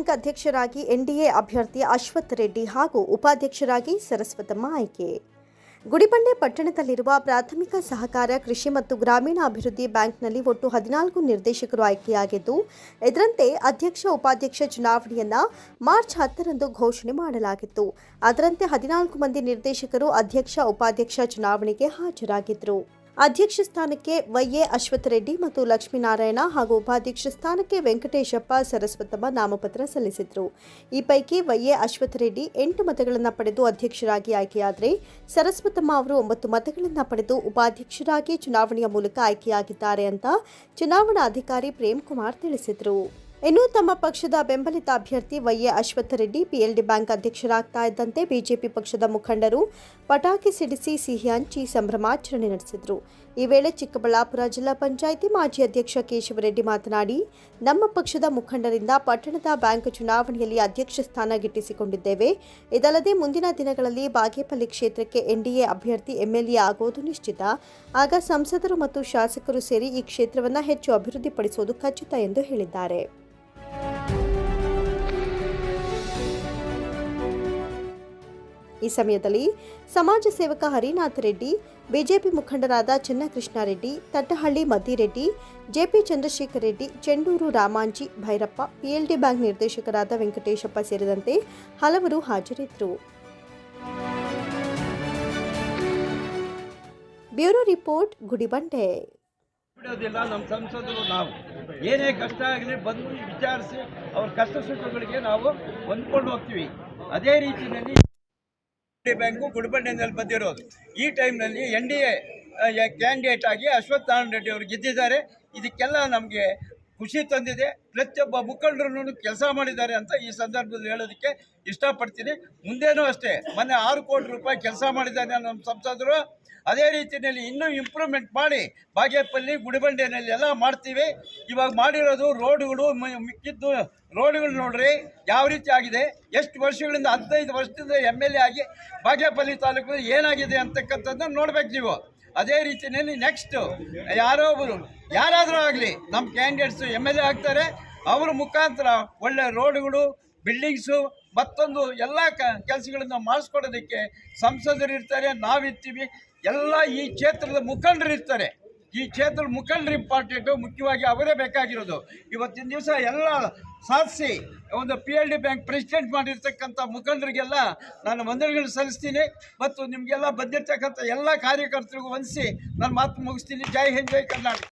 Bank ಅಧ್ಯಕ್ಷರಾಗಿ NDA ಅಭ್ಯರ್ಥಿ ಅಶ್ವಥ್ ರೆಡ್ಡಿ ಹಾಗೂ ಉಪಾಧ್ಯಕ್ಷರಾಗಿ ಸರಸ್ವತಮ್ಮ ಆಯ್ಕೆ. ಗುಡಿಬಂಡೆ ಪಟ್ಟಣದಲ್ಲಿರುವ ಪ್ರಾಥಮಿಕ ಸಹಕಾರ, ಕೃಷಿ ಮತ್ತು ಗ್ರಾಮೀಣಾಭಿವೃದ್ಧಿ ಬ್ಯಾಂಕ್ನಲ್ಲಿ ಒಟ್ಟು ಹದಿನಾಲ್ಕು ನಿರ್ದೇಶಕರು ಆಯ್ಕೆಯಾಗಿದ್ದು, ಇದರಂತೆ ಅಧ್ಯಕ್ಷ, ಉಪಾಧ್ಯಕ್ಷ ಚುನಾವಣೆಯನ್ನು ಮಾರ್ಚ್ ಹತ್ತರಂದು ಘೋಷಣೆ ಮಾಡಲಾಗಿತ್ತು. ಅದರಂತೆ ಹದಿನಾಲ್ಕು ಮಂದಿ ನಿರ್ದೇಶಕರು ಅಧ್ಯಕ್ಷ, ಉಪಾಧ್ಯಕ್ಷ ಚುನಾವಣೆಗೆ ಹಾಜರಾಗಿದ್ದರು ಅಧ್ಯಕ್ಷ ಸ್ಥಾನಕ್ಕೆ ವೈಎ ಅಶ್ವಥ್ ರೆಡ್ಡಿ ಮತ್ತು ಲಕ್ಷ್ಮೀನಾರಾಯಣ ಹಾಗೂ ಉಪಾಧ್ಯಕ್ಷ ಸ್ಥಾನಕ್ಕೆ ವೆಂಕಟೇಶಪ್ಪ ಸರಸ್ವತಮ್ಮ ನಾಮಪತ್ರ ಸಲ್ಲಿಸಿದರು. ಈ ಪೈಕಿ ವೈಎ ಅಶ್ವಥ್ ರೆಡ್ಡಿ ಎಂಟು ಮತಗಳನ್ನು ಪಡೆದು ಅಧ್ಯಕ್ಷರಾಗಿ ಆಯ್ಕೆಯಾದರೆ ಸರಸ್ವತಮ್ಮ ಅವರು ಒಂಬತ್ತು ಮತಗಳನ್ನು ಪಡೆದು ಉಪಾಧ್ಯಕ್ಷರಾಗಿ ಚುನಾವಣೆಯ ಮೂಲಕ ಆಯ್ಕೆಯಾಗಿದ್ದಾರೆ ಅಂತ ಚುನಾವಣಾಧಿಕಾರಿ ಪ್ರೇಮ್ ಕುಮಾರ್ ತಿಳಿಸಿದರು. ಇನ್ನು ತಮ್ಮ ಪಕ್ಷದ ಬೆಂಬಲಿತ ಅಭ್ಯರ್ಥಿ YA Ashwath Reddy, PLD bank ಅಧ್ಯಕ್ಷರಾಗ್ತಾ ಇದ್ದಂತೆ ಬಿಜೆಪಿ ಪಕ್ಷದ ಮುಖಂಡರು ಪಟಾಕಿ ಸಿಡಿಸಿ ಸಿಹಿ ಹಂಚಿ ಸಂಭ್ರಮಾಚರಣೆ ನಡೆಸಿದರು. ಈ ವೇಳೆ ಚಿಕ್ಕಬಳ್ಳಾಪುರ ಜಿಲ್ಲಾ ಪಂಚಾಯಿತಿ ಮಾಜಿ ಅಧ್ಯಕ್ಷ ಕೇಶವರೆಡ್ಡಿ ಮಾತನಾಡಿ, ನಮ್ಮ ಪಕ್ಷದ ಮುಖಂಡರಿಂದ ಪಟ್ಟಣದ ಬ್ಯಾಂಕ್ ಚುನಾವಣೆಯಲ್ಲಿ ಅಧ್ಯಕ್ಷ ಸ್ಥಾನ ಗಿಟ್ಟಿಸಿಕೊಂಡಿದ್ದೇವೆ. ಇದಲ್ಲದೆ ಮುಂದಿನ ದಿನಗಳಲ್ಲಿ ಬಾಗೇಪಲ್ಲಿ ಕ್ಷೇತ್ರಕ್ಕೆ ಎನ್ಡಿಎ ಅಭ್ಯರ್ಥಿ ಎಂಎಲ್ಎ ಆಗೋದು ನಿಶ್ಚಿತ. ಆಗ ಸಂಸದರು ಮತ್ತು ಶಾಸಕರು ಸೇರಿ ಈ ಕ್ಷೇತ್ರವನ್ನು ಹೆಚ್ಚು ಅಭಿವೃದ್ಧಿಪಡಿಸುವುದು ಖಚಿತ ಎಂದು ಹೇಳಿದ್ದಾರೆ. ಈ ಸಮಯದಲ್ಲಿ ಸಮಾಜ ಸೇವಕ ಹರಿನಾಥ ರೆಡ್ಡಿ, ಬಿಜೆಪಿ ಮುಖಂಡರಾದ Channakrishnareddy, Tattahalli Maddireddy, JP Chandrashekar Reddy, Chenduru Ramanji, Bhairappa, PLD bank ನಿರ್ದೇಶಕರಾದ ವೆಂಕಟೇಶಪ್ಪ ಸೇರಿದಂತೆ ಹಲವರು ಹಾಜರಿದ್ದರು. Bureau report, Gudibande. ಬಿಡೋದಿಲ್ಲ, ನಮ್ಮ ಸಂಸದರು ನಾವು. ಏನೇ ಕಷ್ಟ ಆಗಲಿ ಬಂದು ವಿಚಾರಿಸಿ ಅವ್ರ ಕಷ್ಟ ಸುಖಗಳಿಗೆ ನಾವು ಹೊಂದ್ಕೊಂಡು ಹೋಗ್ತೀವಿ. ಅದೇ ರೀತಿಯಲ್ಲಿ ಬ್ಯಾಂಕು ಗುಡಿಬಂಡೆನಲ್ಲಿ ಬಂದಿರೋದು. ಈ ಟೈಮ್ನಲ್ಲಿ ಎನ್ ಡಿ ಎ ಕ್ಯಾಂಡಿಡೇಟ್ ಆಗಿ ಅಶ್ವತ್ಥನಾರಾಯಣ ರೆಡ್ಡಿ ಅವರು ಗೆದ್ದಿದ್ದಾರೆ. ಇದಕ್ಕೆಲ್ಲ ನಮಗೆ ಖುಷಿ ತಂದಿದೆ. ಪ್ರತಿಯೊಬ್ಬ ಮುಖಂಡರು ಕೆಲಸ ಮಾಡಿದ್ದಾರೆ ಅಂತ ಈ ಸಂದರ್ಭದಲ್ಲಿ ಹೇಳೋದಕ್ಕೆ ಇಷ್ಟಪಡ್ತೀನಿ. ಮುಂದೇನೂ ಅಷ್ಟೇ, ಮೊನ್ನೆ ಆರು ಕೋಟಿ ರೂಪಾಯಿ ಕೆಲಸ ಮಾಡಿದ್ದಾರೆ ನಮ್ಮ ಸಂಸದರು, ಅದೇ ರೀತಿಯಲ್ಲಿ ಇನ್ನೂ ಇಂಪ್ರೂವ್ಮೆಂಟ್ ಮಾಡಿ ಬಾಗೇಪಲ್ಲಿ, ಗುಡಿಬಂಡೆನಲ್ಲಿ ಎಲ್ಲ ಮಾಡ್ತೀವಿ. ಇವಾಗ ಮಾಡಿರೋದು ರೋಡ್ಗಳು ಮಿಕ್ಕಿದ್ದು ರೋಡ್ಗಳು ನೋಡ್ರಿ, ಯಾವ ರೀತಿ ಆಗಿದೆ. ಎಷ್ಟು ವರ್ಷಗಳಿಂದ, ಹದಿನೈದು ವರ್ಷದಿಂದ ಎಂ ಎಲ್ ಎ ಆಗಿ ಬಾಗೇಪಲ್ಲಿ ತಾಲೂಕು ಏನಾಗಿದೆ ಅಂತಕ್ಕಂಥದ್ದನ್ನ ನೋಡ್ಬೇಕು ನೀವು. ಅದೇ ರೀತಿಯಲ್ಲಿ ನೆಕ್ಸ್ಟ್ ಯಾರೋ ಒಬ್ಬರು ಯಾರಾದರೂ ಆಗಲಿ ನಮ್ಮ ಕ್ಯಾಂಡಿಡೇಟ್ಸು ಎಂ ಎಲ್ ಎ ಆಗ್ತಾರೆ, ಅವರ ಮುಖಾಂತರ ಒಳ್ಳೆ ರೋಡ್ಗಳು ಬಿಲ್ಡಿಂಗ್ಸು ಮತ್ತೊಂದು ಎಲ್ಲ ಕ, ಕೆಲಸಗಳನ್ನ ಮಾಡಿಸ್ಕೊಡೋದಕ್ಕೆ ಸಂಸದರು ಇರ್ತಾರೆ, ನಾವಿರ್ತೀವಿ, ಎಲ್ಲ ಈ ಕ್ಷೇತ್ರದ ಮುಖಂಡರು ಇರ್ತಾರೆ. ಈ ಕ್ಷೇತ್ರದ ಮುಖಂಡರು ಇಂಪಾರ್ಟೆಂಟು ಮುಖ್ಯವಾಗಿ ಅವರೇ ಬೇಕಾಗಿರೋದು. ಇವತ್ತಿನ ದಿವಸ ಎಲ್ಲ ಸಾಧಿಸಿ, ಒಂದು P L D bank president ಮಾಡಿರ್ತಕ್ಕಂಥ ಮುಖಂಡರಿಗೆಲ್ಲ ನಾನು ವಂದನೆಗಳು ಸಲ್ಲಿಸ್ತೀನಿ. ಮತ್ತು ನಿಮಗೆಲ್ಲ ಬಂದಿರ್ತಕ್ಕಂಥ ಎಲ್ಲ ಕಾರ್ಯಕರ್ತರಿಗೂ ವಂದಿಸಿ ನಾನು ಮಾತು ಮುಗಿಸ್ತೀನಿ. ಜೈ ಹಿಂದ್, ಜೈ ಕರ್ನಾಟಕ.